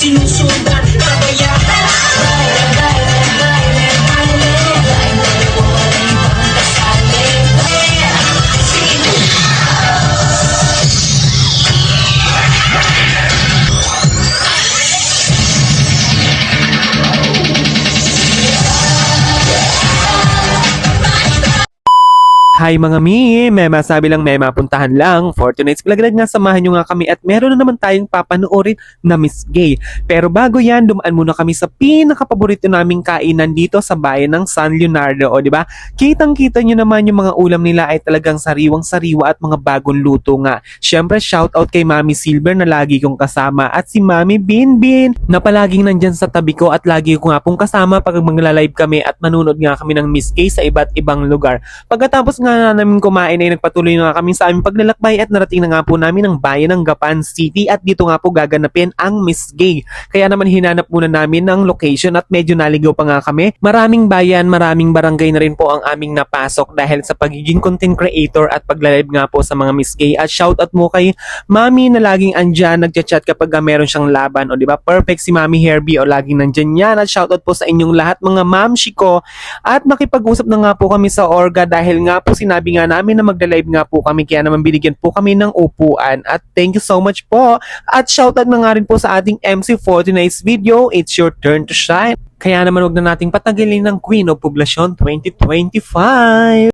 sinusoide. Hi mga mi, may masabi lang may mapuntahan lang. For tonight's vlog nga samahan nyo nga kami at meron na naman tayong papanoorin na Miss Gay. Pero bago yan, dumaan muna kami sa pinakapaborito naming kainan dito sa bayan ng San Leonardo. O ba? Kitang-kita nyo naman yung mga ulam nila ay talagang sariwang-sariwa at mga bagong luto nga. Syempre, shoutout kay Mami Silver na lagi kong kasama at si Mami Binbin na palaging nandyan sa tabi ko at lagi ko nga pong kasama pag magla-live kami at manunod nga kami ng Miss Gay sa iba't ibang lugar. Pagkatapos nga namin kumain ay nagpatuloy na nga kami sa aming paglalakbay at narating na nga po namin ang bayan ng Gapan City at dito nga po gaganapin ang Miss Gay. Kaya naman hinanap muna namin ng location at medyo naligaw pa nga kami. Maraming bayan, maraming barangay na rin po ang aming napasok dahil sa pagiging content creator at paglalive nga po sa mga Miss Gay. At shoutout mo kay Mami na laging andyan, nagchat-chat kapag meron siyang laban. O di ba perfect si Mami Herbie o laging nandyan yan. At shoutout po sa inyong lahat mga mamshi ko. At makipag-usap na nga po kami sa Orga dahil nga po sinabi nga namin na magla-live nga po kami kaya naman binigyan po kami ng upuan. At thank you so much po. At shoutout na nga rin po sa ating MC for tonight's video. It's your turn to shine. Kaya naman huwag na nating patagilin ng Queen of Poblacion 2025.